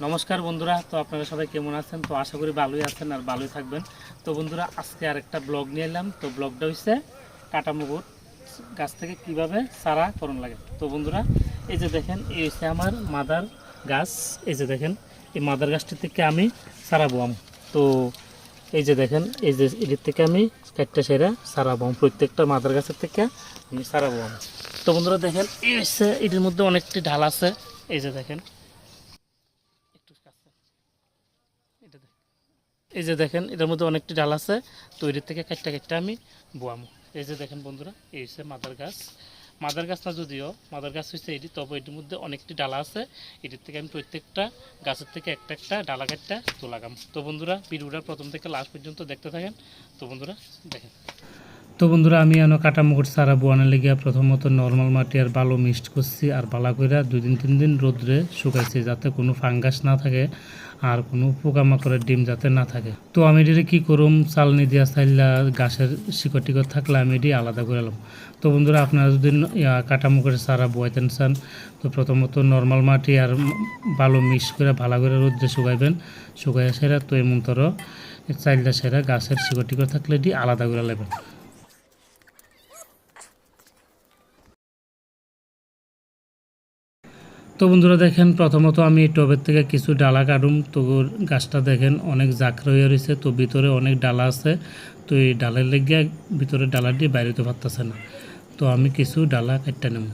নমস্কার বন্ধুরা, তো আপনারা সবাই কেমন আছেন? তো আশা করি ভালোই আছেন আর ভালোই থাকবেন। তো বন্ধুরা, আজকে আরেকটা ব্লগ নিয়ে এলাম। তো ব্লগটা হচ্ছে কাটামুগুর গাছ থেকে কীভাবে সারা করণ লাগে। তো বন্ধুরা, এই যে দেখেন, এই হচ্ছে আমার মাদার গাছ। এই যে দেখেন, এই মাদার গাছটি থেকে আমি চারা বোয়াম। তো এই যে দেখেন, এই যে এটির থেকে আমি চারটা সেরা সারা বোয়াম। প্রত্যেকটা মাদার গাছের থেকে আমি সারা বোয়াম। তো বন্ধুরা, দেখেন, এই হচ্ছে এটির মধ্যে অনেকটি ঢাল আছে। এই যে দেখেন একটু কাছে। এটা দেখ- এই যে দেখেন, এটার মধ্যে অনেকটি ডাল আছে। তো এটির থেকে কাটটা কাটটা আমি বোয়ামো। এই যে দেখেন বন্ধুরা, এই হচ্ছে মাদার গাছ। মাদার গাছ না যদিও, মাদার গাছ হচ্ছে এটি, তবে এটির মধ্যে অনেকটি ডালা আছে। এটির থেকে আমি প্রত্যেকটা গাছের থেকে একটা একটা ডালা কাটটা তো লাগাম তো বন্ধুরা, ভিডিওটা প্রথম থেকে লাস্ট পর্যন্ত দেখতে থাকেন। তো বন্ধুরা, দেখেন। তো বন্ধুরা, আমি এনে কাটা মুকুট সারা বোয়ানোর লেগে প্রথমত নর্মাল মাটি আর বালো মিক্সড করছি আর বালা কইরা দুই দিন, তিন দিন রোদ্রে শুকাইছি যাতে কোনো ফাঙ্গাস না থাকে আর কোনো পোকামাকড়ের ডিম যাতে না থাকে। তো আমি এটি কী করুম? চালনি দিয়া চাইলা গাছের শিকড় টিকট থাকলে আমি এটি আলাদা করে এলাম তো বন্ধুরা, আপনারা যদি কাটা মুখের সারা বোয়াইতেন চান, তো প্রথমত নর্মাল মাটি আর বালো মিক্স করে ভালো করে রোদ্রে শুকাইবেন। শুকাইয়া সেরা তো এমন তর চাইলটা সেরা গাছের শিকড় টিকট থাকলে এটি আলাদা করে নেবেন তো বন্ধুরা দেখেন, প্রথমত আমি টবের থেকে কিছু ডালা কাটুম। তো গাছটা দেখেন, অনেক জাকড় হয়ে রয়েছে। তো ভিতরে অনেক ডালা আছে। তো এই ডালের লেগে ভিতরে ডালাটি বাইরেতে পারতেছে না। তো আমি কিছু ডালা কাটতে নেব।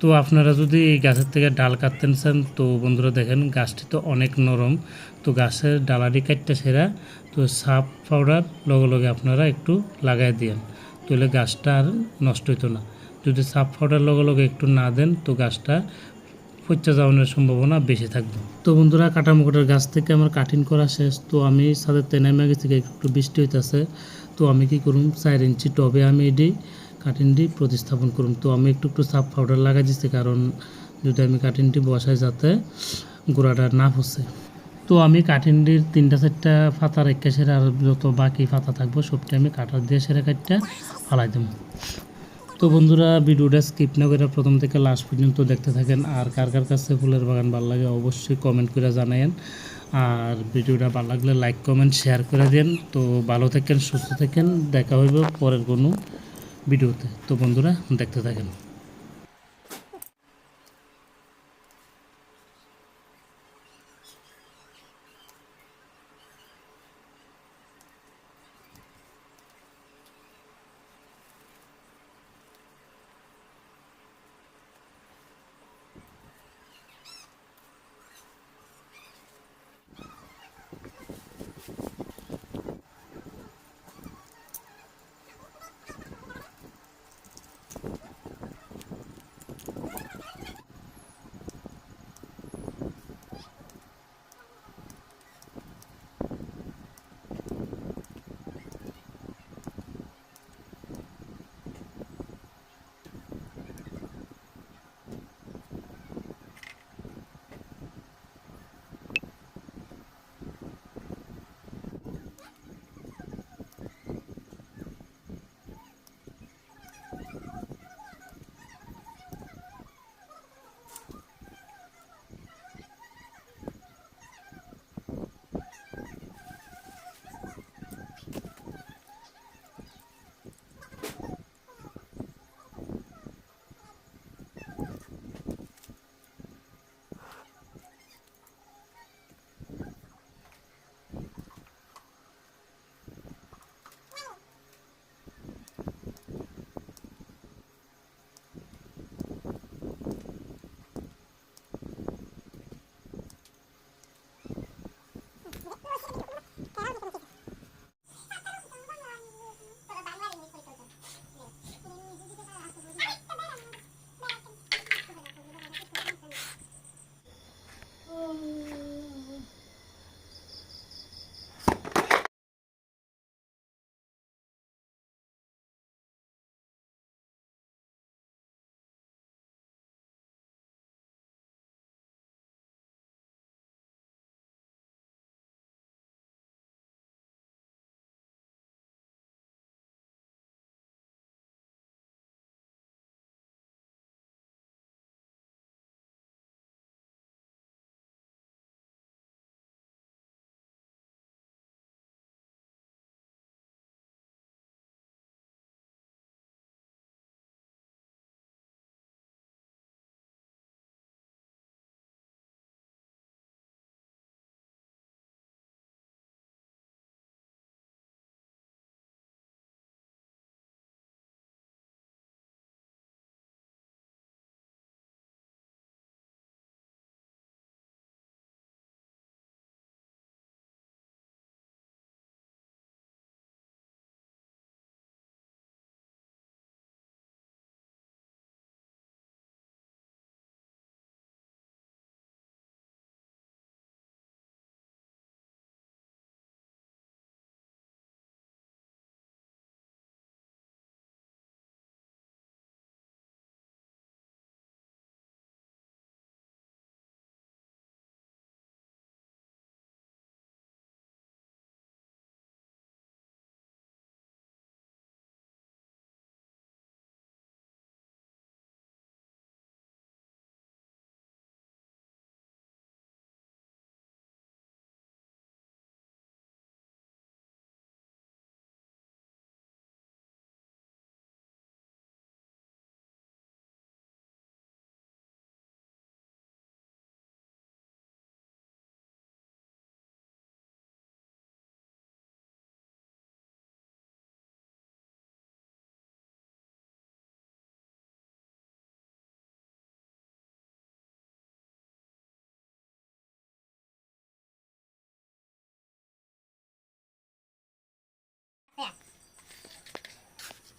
তো আপনারা যদি এই গাছের থেকে ডাল কাটতেন চান, তো বন্ধুরা দেখেন, গাছটি তো অনেক নরম। তো গাছের ডালাটি কাটতে সেরা। তো সাপ পাউডার লগে লগে আপনারা একটু লাগাই দিয়েন। তাহলে গাছটা আর নষ্ট হইতো না। যদি সাপ পাউডার লগে লগে একটু না দেন, তো গাছটা পচা যাওয়ানোর সম্ভাবনা বেশি থাকবে। তো বন্ধুরা কাটামুকুটের গাছ থেকে আমার কাটিং করা শেষ। তো আমি সাদের তেনাই গেছি একটু বৃষ্টি হইতেছে। তো আমি কি করুম? চার ইঞ্চি টবে আমি এটি কাটিংটি প্রতিস্থাপন করুম। তো আমি একটু একটু সাপ পাউডার লাগাই দিচ্ছি কারণ যদি আমি কাটিংটি বসাই যাতে গোড়াটা না ফসে। তো আমি কাঠিনটির তিনটা চারটা ফাতা রেখে সেরে আর যত বাকি ফাতা থাকব, সবটা আমি কাটার দিয়ে সেরে কাটটা ফালাই দেবো তো বন্ধুরা, ভিডিওটা স্কিপ না করে প্রথম থেকে লাস্ট পর্যন্ত দেখতে থাকেন। আর কার কার কাছে ফুলের বাগান ভালো লাগে অবশ্যই কমেন্ট করে জানায়েন। আর ভিডিওটা ভালো লাগলে লাইক কমেন্ট শেয়ার করে দেন। তো ভালো থাকেন, সুস্থ থাকেন। দেখা হইব পরের কোনো ভিডিওতে। তো বন্ধুরা, দেখতে থাকেন।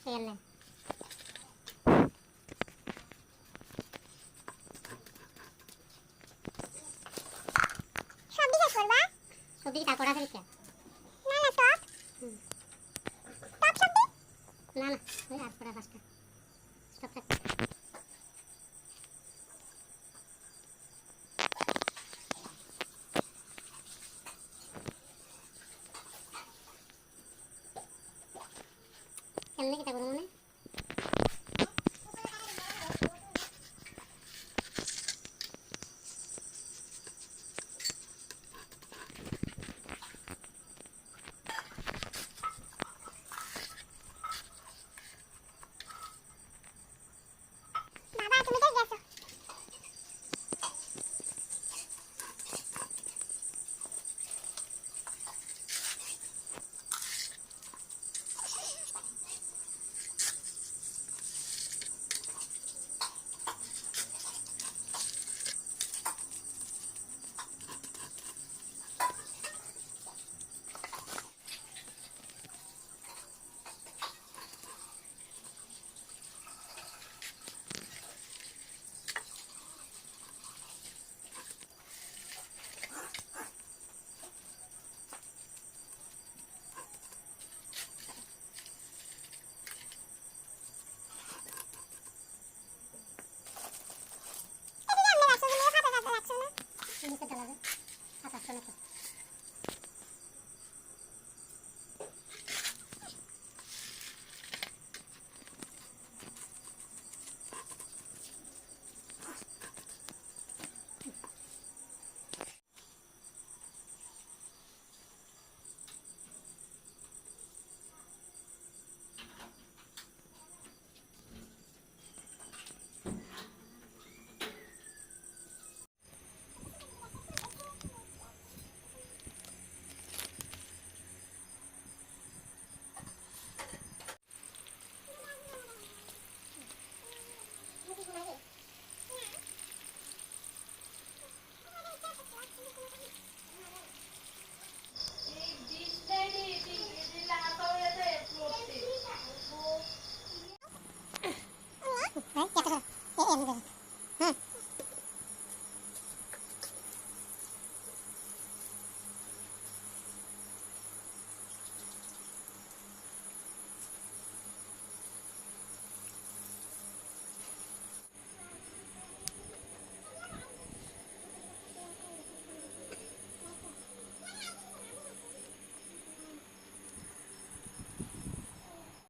এমনি সব দিকে করবা সব দিকে তারপর আছে দিকে না না টপ টপ সব দিক না না ওই আর পড়া পাঁচটা স্টপ থাক কেমনে কিতা